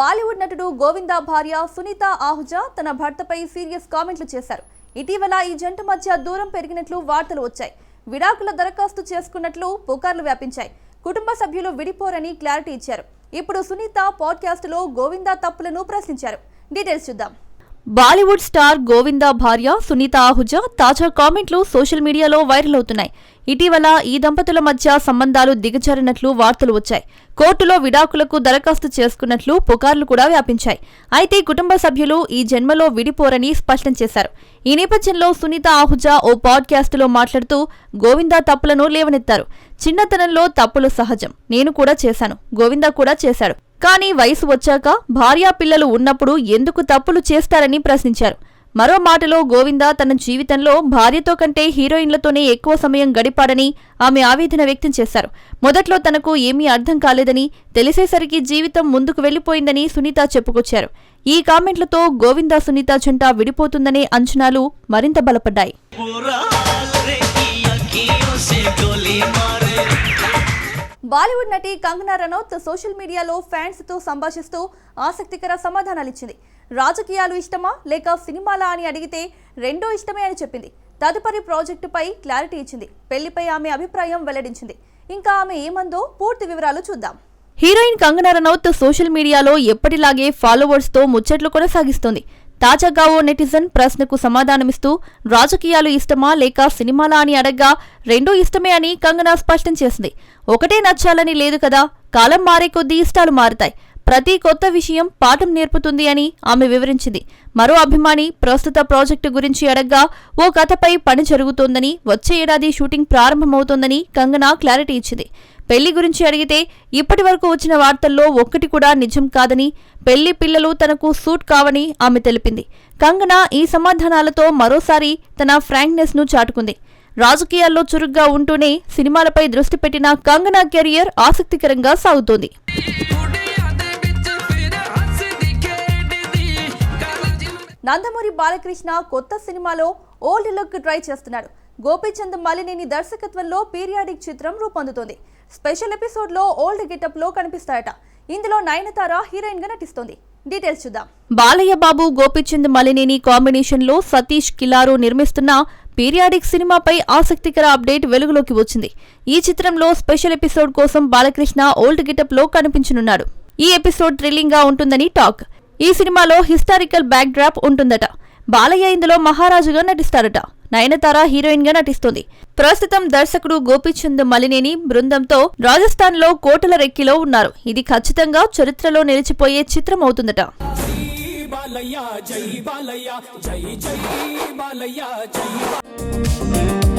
బాలీవుడ్ నటుడు గోవిందా భార్య సునీత ఆహుజా తన భర్తపై సీరియస్ కామెంట్లు చేశారు. ఇటీవల ఈ జంట మధ్య దూరం పెరిగినట్లు వార్తలు వచ్చాయి. విడాకుల దరఖాస్తు చేసుకున్నట్లు పుకార్లు వ్యాపించాయి. కుటుంబ సభ్యులు విడిపోరని క్లారిటీ ఇచ్చారు. ఇప్పుడు సునీత పాడ్కాస్టులో గోవిందా తప్పులను ప్రశ్నించారు. డీటెయిల్స్ చూద్దాం. బాలీవుడ్ స్టార్ గోవిందా భార్య సునీత ఆహుజా తాజా కామెంట్లు సోషల్ మీడియాలో వైరల్ అవుతున్నాయి. ఇటీవల ఈ దంపతుల మధ్య సంబంధాలు దిగజారినట్లు వార్తలు వచ్చాయి. కోర్టులో విడాకులకు దరఖాస్తు చేసుకున్నట్లు పుకార్లు కూడా వ్యాపించాయి. అయితే కుటుంబ సభ్యులు ఈ జన్మలో విడిపోరని స్పష్టం చేశారు. ఈ నేపథ్యంలో సునీత ఆహుజా ఓ పాడ్కాస్టులో మాట్లాడుతూ గోవిందా తప్పులను లేవనెత్తారు. చిన్నతనంలో తప్పులు సహజం. నేను కూడా చేశాను. గోవిందా కూడా చేశాడు. కానీ వయసు వచ్చాక భార్యా పిల్లలు ఉన్నప్పుడు ఎందుకు తప్పులు చేస్తారని ప్రశ్నించారు. మరో మాటలో గోవింద తన జీవితంలో భార్యతో కంటే హీరోయిన్లతోనే ఎక్కువ సమయం గడిపాడని ఆమె ఆవేదన వ్యక్తం చేశారు. మొదట్లో తనకు ఏమీ అర్థం కాలేదని తెలిసేసరికి జీవితం ముందుకు వెళ్ళిపోయిందని సునీత చెప్పుకొచ్చారు. ఈ కామెంట్లతో గోవింద సునీత జంట విడిపోతుందనే అంచనాలు మరింత బలపడ్డాయి. బాలీవుడ్ నటి కంగనా రనౌత్ సోషల్ మీడియాలో ఫ్యాన్స్తో సంభాషిస్తూ ఆసక్తికర సమాధానాలిచ్చింది. రాజకీయాలు ఇష్టమా లేక సినిమాలా అని అడిగితే రెండో ఇష్టమే అని చెప్పింది. తదుపరి ప్రాజెక్టుపై క్లారిటీ ఇచ్చింది. పెళ్ళిపై ఆమె అభిప్రాయం వెల్లడించింది. ఇంకా ఆమె ఏమందో పూర్తి వివరాలు చూద్దాం. హీరోయిన్ కంగనా రనౌత్ సోషల్ మీడియాలో ఎప్పటిలాగే ఫాలోవర్స్తో ముచ్చట్లు కొనసాగిస్తోంది. తాజాగా ఓ నెటిజన్ ప్రశ్నకు సమాధానమిస్తూ రాజకీయాలు ఇష్టమా లేక సినిమాలా అని అడగ్గా రెండూ ఇష్టమే అని కంగనా స్పష్టం చేసింది. ఒకటే నచ్చాలని లేదు కదా కాలం మారే కొద్దీ ఇష్టాలు మారుతాయి. ప్రతి కొత్త విషయం పాఠం నేర్పుతుంది అని ఆమె వివరించింది. మరో అభిమాని ప్రస్తుత ప్రాజెక్టు గురించి అడగ్గా ఓ కథపై పని జరుగుతోందని వచ్చే ఏడాది షూటింగ్ ప్రారంభమవుతోందని కంగనా క్లారిటీ ఇచ్చింది. పెళ్ళి గురించి అడిగితే ఇప్పటి వరకు వచ్చిన వార్తల్లో ఒక్కటి కూడా నిజం కాదని పెళ్ళి పిల్లలు తనకు సూట్ కావని ఆమె తెలిపింది. కంగనా ఈ సమాధానాలతో మరోసారి తన ఫ్రాంక్నెస్ను చాటుకుంది. రాజకీయాల్లో చురుగ్గా ఉంటూనే సినిమాలపై దృష్టి పెట్టిన కంగనా కెరియర్ ఆసక్తికరంగా సాగుతోంది. నందమూరి బాలకృష్ణ కొత్త సినిమాలో ఓల్డ్ లుక్ ట్రై చేస్తున్నాడు. గోపీచంద్ మలినేని దర్శకత్వంలో పీరియాడిక్ చిత్రం రూపొందుతోంది. స్పెషల్ ఎపిసోడ్లో ఓల్డ్ గెటప్లో కనిపిస్తాయట. ఇందులో నయనతార హీరోయిన్గా డీటెయిల్స్ చూద్దాం. బాలయ్య బాబు గోపీచంద్ మలినేని కాంబినేషన్లో సతీష్ కిలారు నిర్మిస్తున్న పీరియాడిక్ సినిమాపై ఆసక్తికర అప్డేట్ వెలుగులోకి వచ్చింది. ఈ చిత్రంలో స్పెషల్ ఎపిసోడ్ కోసం బాలకృష్ణ ఓల్డ్ గెటప్లో కనిపించనున్నాడు. ఈ ఎపిసోడ్ థ్రిల్లింగ్గా ఉంటుందని టాక్. ఈ సినిమాలో హిస్టారికల్ బ్యాక్ డ్రాప్ ఉంటుందట. బాలయ్య ఇందులో మహారాజుగా నటిస్తారట నయనతార హీరోయిన్గా నటిస్తుంది. ప్రస్తుతం దర్శకుడు గోపీచంద్ మలినేని బృందంతో రాజస్థాన్లో కోటల రెక్కిలో ఉన్నారు. ఇది ఖచ్చితంగా చరిత్రలో నిలిచిపోయే చిత్రం అవుతుందట. బాలయ్య జై బాలయ్య జై జై బాలయ్య జై